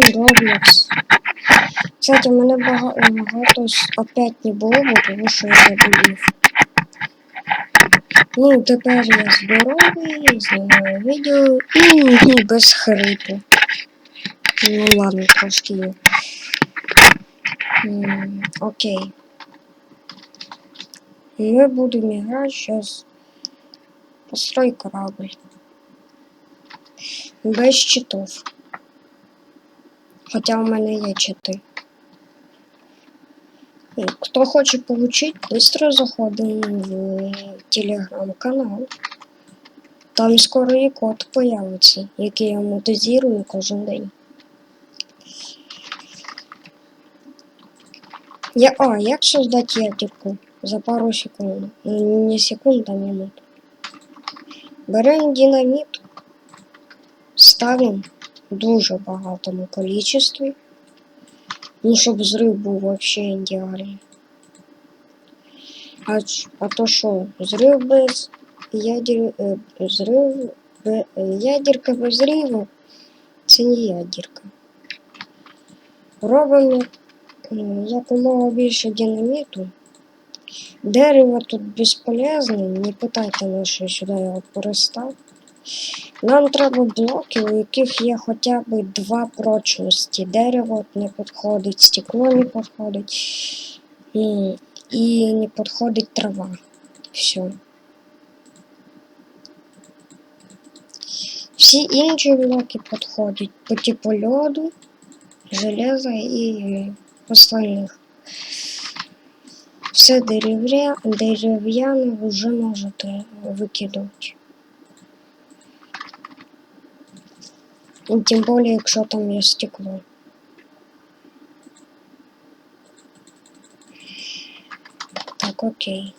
Roblox. Кстати, мене бага- багато с- опять не було, бо тому що я заболів. Ну, тепер я здоровий, знімаю відео і, без хрипу. Ну ладно, трошки є. Окей. Мы будем играть сейчас. Построй корабль. Без читов. Хотя у мене є чити. Хто хоче получить, быстро заходимо в телеграм-канал. Там скоро і код появиться, який я монетизирую кожен день. Я, а, як создати ядерку? За пару секунд. Ну, Не секунд, а минут. Беремо динаміт, ставимо в дуже багатому количестві. Ну, щоб взрив був вообще ідеальний. А, а то що, взрив без ядер... е, взрив бе... е, ядерка без зриву це не ядерка. Робимо якомога більше динаміту. Дерево тут безполезне, не питайте на що сюди його перестав. Нам треба блоки, у яких є хоча б два прочності. Дерево не підходить, стекло не підходить м, і не підходить трава. Все. Всі інші блоки підходять по типу льоду, железа і остальних. Все дерев'я, дерев'яне вже можете викидувати. Тим більше, якщо там є стекло. Так, окей.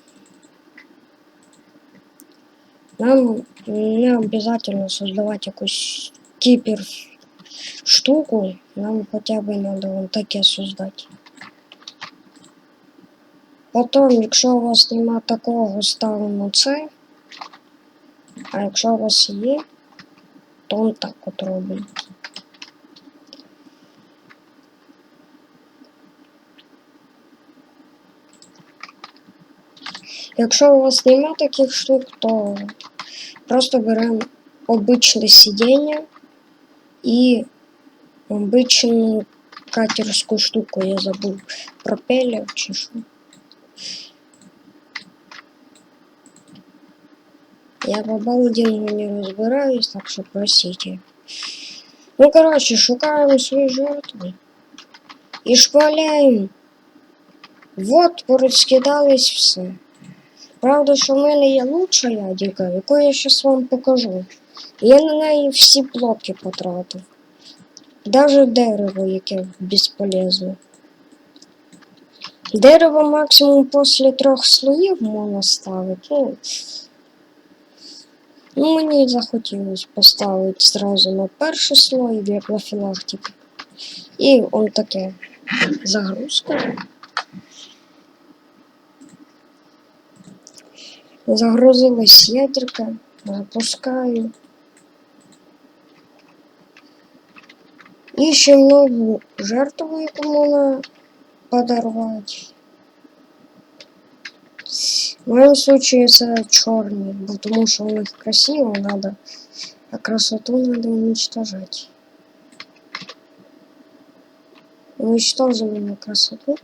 Нам не обязательно создавать якусь кипер штуку, нам хоча б надо вон таке создати. Потім, якщо у вас нема такого, ставимо це. А якщо у вас є, то он так от робимо. Якщо у вас нема таких штук, то просто беремо обичне сидіння і обичну катерську штуку, я забув, пропелер чи що. Я по балдингу не разбираюсь, так что простите. Ну, короче, шукаем свои жертвы. И шпаляем. Вот, порозкидались все. Правда, що в мене є лучша ядерка, яку я зараз вам покажу. Я на неї всі блоки потратив. Даже дерево, яке безполезне. Дерево максимум після трьох слоїв можна ставити. Ну, Ну, мені захотілося поставити зразу на перший слой для профілактики. І он таке загрузка. Загрузилась ядерка, запускаю. І ще нову жертву, яку можна подарувати. В моем случае это черный, потому что у них красиво надо, а красоту надо уничтожать. Уничтожим красоту.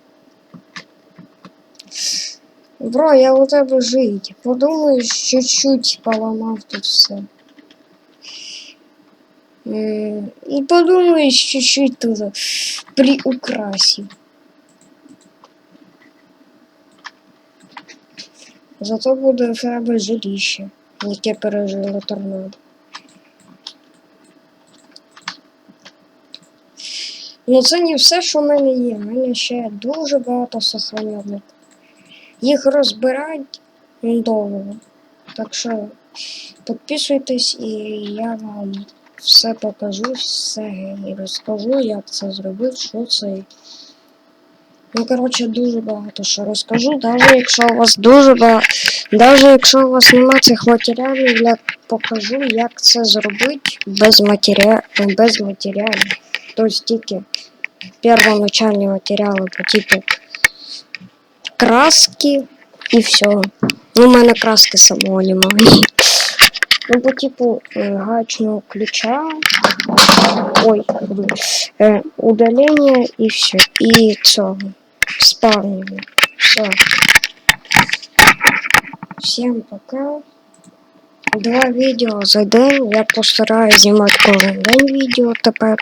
Бро, я у тебе жить. Подумаєш, чуть-чуть поламав тут все. М, І подумаєш, чуть-чуть тут приукрасив. Зато буде в тебе жилище, яке пережило торнадо. Ну це не все, що в мене є. У мене ще дуже багато сохраненок. Їх розбирать довго. Так що підписуйтесь і я вам все покажу, все і розкажу, як це зробити, що це. Ну, коротше, дуже багато що розкажу, навіть якщо у вас дуже багато, навіть якщо у вас немає цих матеріалів, я покажу, як це зробити без матеріалів. Без матеріалів. то есть тільки первоначальні матеріали по типу краски і все. Ну, у мене краски самого немає. Ну, по типу е, гаечного ключа. Ой, е, удалення і все. І цього. Спавнення. Все. Всем пока. Два відео за день. Я постараюсь знімати кожен день відео тепер.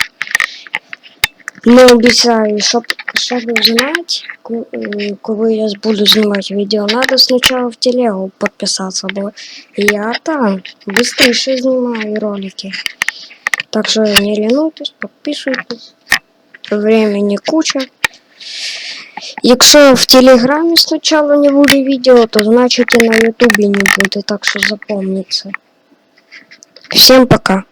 Не обіцяю, щоб, щоб знати, ко- е, коли я буду знімати відео, надо спочатку в телегу підписатися, бо я там швидше знімаю ролики. Так що не лінуйтесь, підписуйтесь. Времени куча. Якщо в Телеграмі спочатку не буде відео, то значить і на Ютубі не буде, так що запомнится. Всем пока.